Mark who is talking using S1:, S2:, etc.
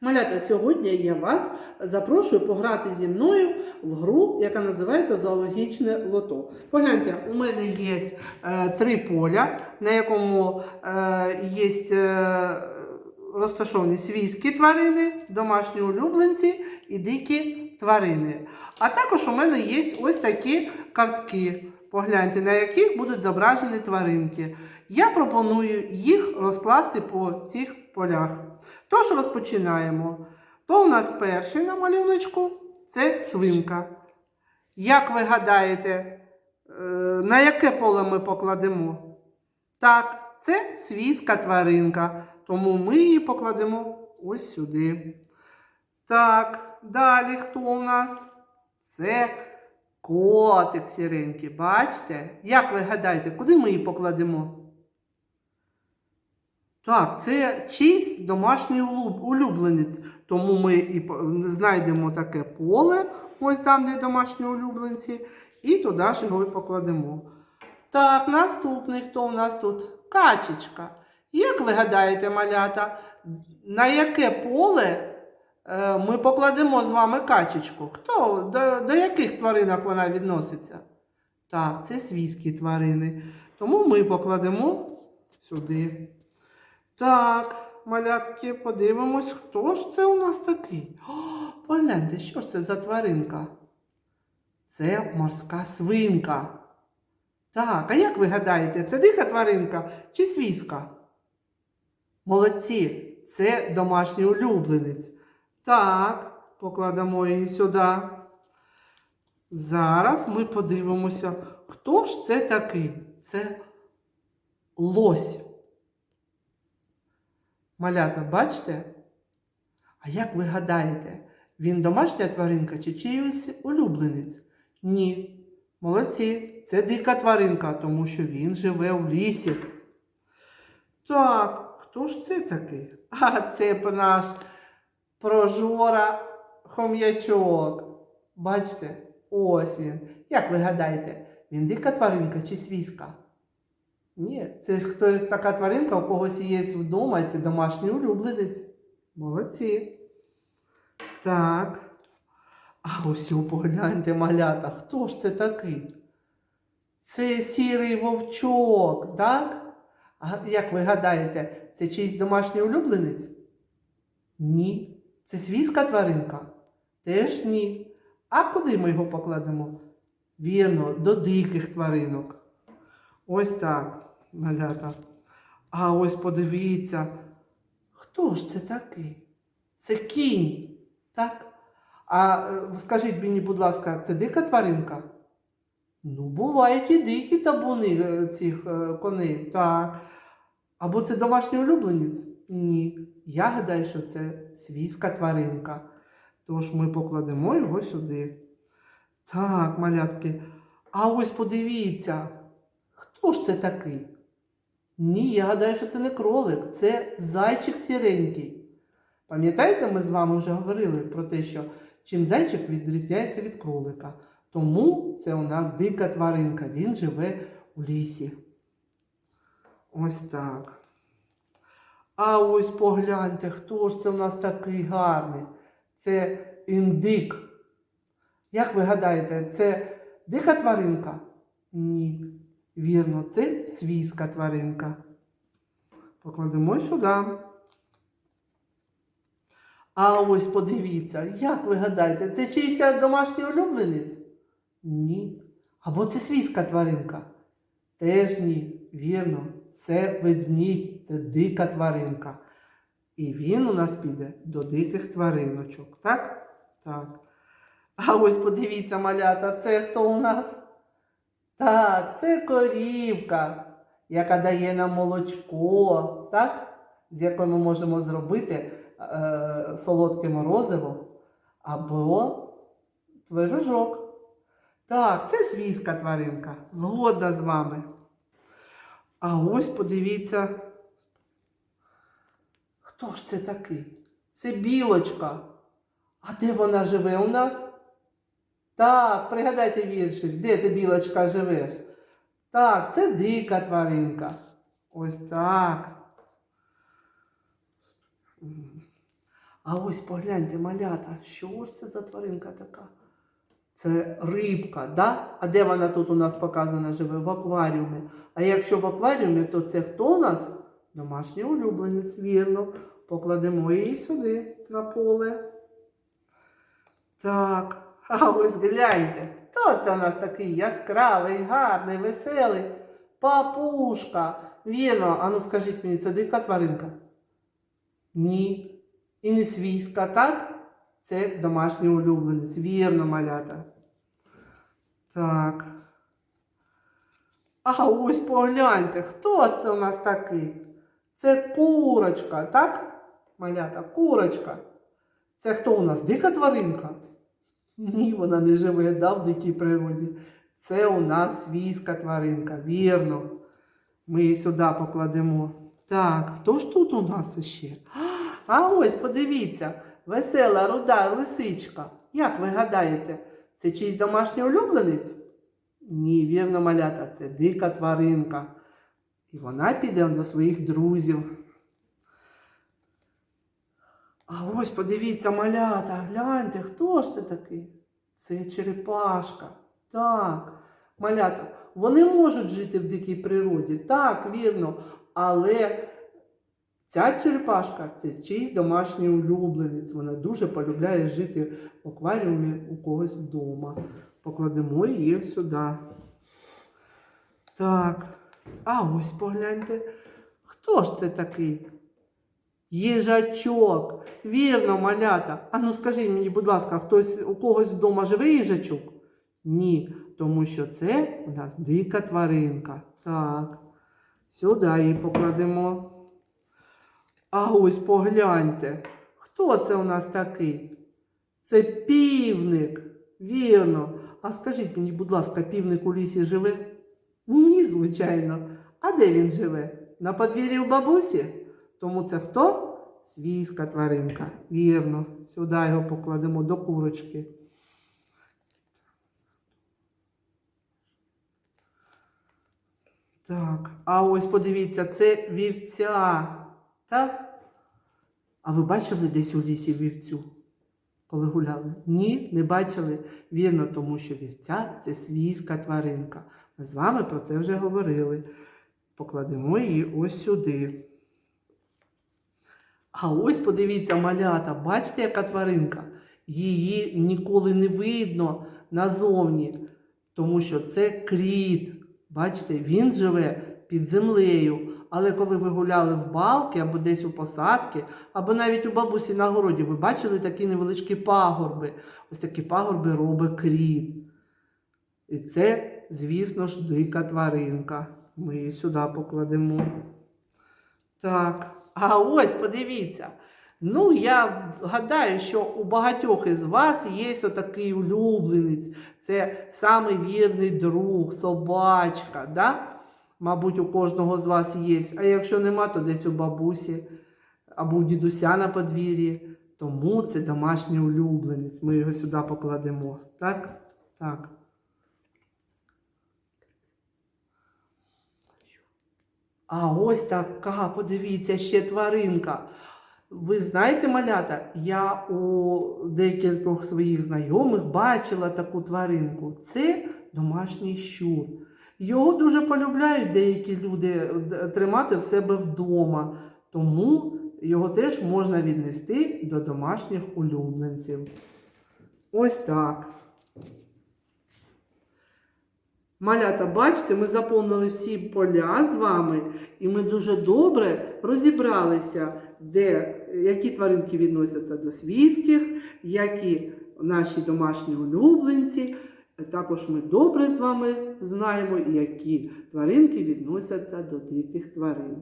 S1: Малята, сьогодні я вас запрошую пограти зі мною в гру, яка називається Зоологічне лото. Погляньте, у мене є е, три поля, на якому е, є е, розташовані свійські тварини, домашні улюбленці і дикі тварини. А також у мене є ось такі картки. Погляньте, на яких будуть зображені тваринки. Я пропоную їх розкласти по цих полях. Тож розпочинаємо. То у нас перший на малюночку це свинка. Як ви гадаєте, е, на яке поле ми покладемо? Так, це свійська тваринка, тому ми її покладемо ось сюди. Так, далі хто у нас? Це котик сіренький. Бачите? Як ви гадаєте, куди ми її покладемо? Так, це чийсь домашній улюбленець. Тому ми і знайдемо таке поле, ось там, де домашні улюбленці, і туди ж його покладемо. Так, наступний хто у нас тут? Качечка. Як ви гадаєте, малята, на яке поле е, ми покладемо з вами качечку? Хто? До, до яких тваринок вона відноситься? Так, це свійські тварини. Тому ми покладемо сюди. Так, малятки, подивимось, хто ж це у нас такий? О, погляньте, що ж це за тваринка? Це морська свинка. Так, а як ви гадаєте, це диха тваринка чи свійська? Молодці, це домашній улюбленець. Так, покладемо її сюди. Зараз ми подивимося, хто ж це такий? Це лось. Малята, бачите? А як ви гадаєте, він домашня тваринка чи чиїсь улюбленець? Ні. Молодці, це дика тваринка, тому що він живе у лісі. Так, хто ж це такий? А це наш прожора хом'ячок. Бачите, ось він. Як ви гадаєте, він дика тваринка чи свійська? Ні, це хтось така тваринка, у когось є вдома, це домашній улюбленець. Молодці. Так. А ось погляньте, малята, хто ж це такий? Це сірий вовчок, так? А як ви гадаєте, це чийсь домашній улюбленець? Ні. Це свійська тваринка? Теж ні. А куди ми його покладемо? Вірно, до диких тваринок. Ось так, малята. А ось подивіться, хто ж це такий? Це кінь, так? А е, скажіть мені, будь ласка, це дика тваринка? Ну, бувають і дикі табуни е, цих е, коней, так. Або це домашній улюбленець? Ні. Я гадаю, що це свійська тваринка. Тож ми покладемо його сюди. Так, малятки. А ось подивіться, хто ж це такий? Ні, я гадаю, що це не кролик, це зайчик сіренький. Пам'ятаєте, ми з вами вже говорили про те, що чим зайчик відрізняється від кролика. Тому це у нас дика тваринка, він живе у лісі. Ось так. А ось погляньте, хто ж це у нас такий гарний? Це індик. Як ви гадаєте, це дика тваринка? Ні. Вірно, це свійська тваринка. Покладемо сюди. А ось подивіться, як ви гадаєте, це чийся домашній улюбленець? Ні. Або це свійська тваринка? Теж ні. Вірно, це ведмідь, це дика тваринка. І він у нас піде до диких твариночок, так? Так. А ось подивіться, малята, це хто у нас? Так, це корівка, яка дає нам молочко, так? з якого ми можемо зробити е, солодке морозиво або творожок. Так, це свійська тваринка, згодна з вами. А ось подивіться, хто ж це такий? Це білочка. А де вона живе у нас? Так, пригадайте віршик, де ти, білочка, живеш? Так, це дика тваринка. Ось так. А ось погляньте, малята, що ж це за тваринка така? Це рибка, да? А де вона тут у нас показана живе? В акваріумі. А якщо в акваріумі, то це хто у нас? Домашній улюбленець, вірно. Покладемо її сюди, на поле. Так, а ось гляньте, хто це у нас такий яскравий, гарний, веселий? Папушка. Вірно, а ну скажіть мені, це дика тваринка? Ні. І не свійська, так? Це домашній улюбленець. Вірно, малята. Так. А ось погляньте, хто це у нас такий? Це курочка, так? Малята, курочка. Це хто у нас? Дика тваринка? Ні, вона не живе, да, в дикій природі. Це у нас свійська тваринка, вірно. Ми її сюди покладемо. Так, хто ж тут у нас іще? А ось, подивіться, весела руда лисичка. Як ви гадаєте, це чийсь домашній улюбленець? Ні, вірно, малята, це дика тваринка. І вона піде до своїх друзів. А ось подивіться, малята, гляньте, хто ж це такий? Це черепашка. Так, малята, вони можуть жити в дикій природі, так, вірно, але ця черепашка це чийсь домашній улюбленець. Вона дуже полюбляє жити в акваріумі у когось вдома. Покладемо її сюди. Так, а ось погляньте, хто ж це такий? Їжачок. Вірно, малята. А ну скажіть мені, будь ласка, хтось у когось вдома живе їжачок? Ні, тому що це у нас дика тваринка. Так. Сюди її покладемо. А ось погляньте. Хто це у нас такий? Це півник. Вірно. А скажіть мені, будь ласка, півник у лісі живе? Ні, звичайно. А де він живе? На подвір'ї у бабусі? Тому це хто? Свійська тваринка. Вірно. Сюди його покладемо до курочки. Так, а ось подивіться, це вівця. Так? А ви бачили десь у лісі вівцю, коли гуляли? Ні, не бачили. Вірно, тому що вівця це свійська тваринка. Ми з вами про це вже говорили. Покладемо її ось сюди. А ось подивіться, малята, бачите, яка тваринка? Її ніколи не видно назовні, тому що це кріт. Бачите, він живе під землею. Але коли ви гуляли в балки або десь у посадки, або навіть у бабусі на городі, ви бачили такі невеличкі пагорби. Ось такі пагорби робить кріт. І це, звісно ж, дика тваринка. Ми її сюди покладемо. Так, а ось подивіться. Ну, я гадаю, що у багатьох із вас є отакий улюбленець. Це самий вірний друг, собачка. Да? Мабуть, у кожного з вас є. А якщо нема, то десь у бабусі або у дідуся на подвір'ї. Тому це домашній улюбленець. Ми його сюди покладемо. Так? Так. А ось така, подивіться, ще тваринка. Ви знаєте, малята, я у декількох своїх знайомих бачила таку тваринку. Це домашній щур. Його дуже полюбляють деякі люди е, тримати в себе вдома, тому його теж можна віднести до домашніх улюбленців. Ось так. Малята, бачите, ми заповнили всі поля з вами, і ми дуже добре розібралися, де, які тваринки відносяться до свійських, які наші домашні улюбленці. Також ми добре з вами знаємо, які тваринки відносяться до диких тварин.